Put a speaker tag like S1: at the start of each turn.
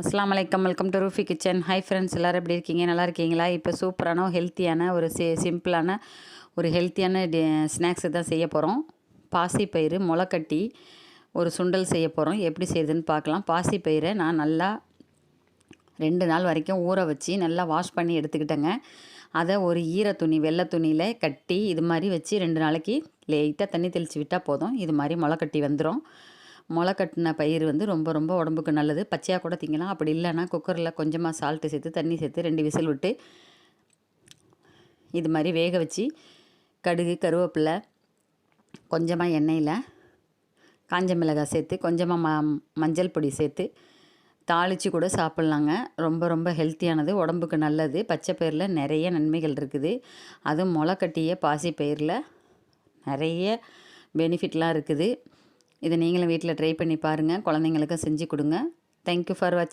S1: அஸ்லாம் வலைக்கம் welcome to Roofi kitchen hi friends எல்லோரும் எப்படி இருக்கீங்க நல்லா இருக்கீங்களா இப்போ சூப்பரான ஹெல்த்தியான ஒரு சி சிம்பிளான ஒரு ஹெல்த்தியான டி ஸ்நாக்ஸு தான் செய்ய போகிறோம் பாசிப்பயிறு முளைக்கட்டி ஒரு சுண்டல் செய்ய போகிறோம் எப்படி செய்யுதுன்னு பார்க்கலாம் பாசிப்பயிரை நான் நல்லா ரெண்டு நாள் வரைக்கும் ஊற வச்சு நல்லா வாஷ் பண்ணி எடுத்துக்கிட்டேங்க அதை ஒரு ஈர துணி வெள்ளை துணியில் கட்டி இது மாதிரி வச்சு ரெண்டு நாளைக்கு லேட்டாக தண்ணி தெளித்து விட்டால் போதும் இது மாதிரி முளைக்கட்டி வந்துடும் முளை கட்டின பயிர் வந்து ரொம்ப ரொம்ப உடம்புக்கு நல்லது பச்சையாக கூட திங்கலாம் அப்படி இல்லைன்னா குக்கரில் கொஞ்சமாக சால்ட்டு சேர்த்து தண்ணி சேர்த்து ரெண்டு விசில் விட்டு இது மாதிரி வேக வச்சு கடுகு கருவேப்பிலை கொஞ்சமாக எண்ணெயில் காஞ்ச மிளகாய் சேர்த்து கொஞ்சமாக ம மஞ்சள் பொடி சேர்த்து தாளித்து கூட சாப்பிட்லாங்க ரொம்ப ரொம்ப ஹெல்த்தியானது உடம்புக்கு நல்லது பச்சை பயிரில் நிறைய நன்மைகள் இருக்குது அதுவும் கட்டிய பாசி பயிரில் நிறைய பெனிஃபிட்லாம் இருக்குது இதை நீங்களும் வீட்டில் ட்ரை பண்ணி பாருங்கள் குழந்தைங்களுக்கு செஞ்சு கொடுங்க தேங்க்யூ ஃபார் வாட்சிங்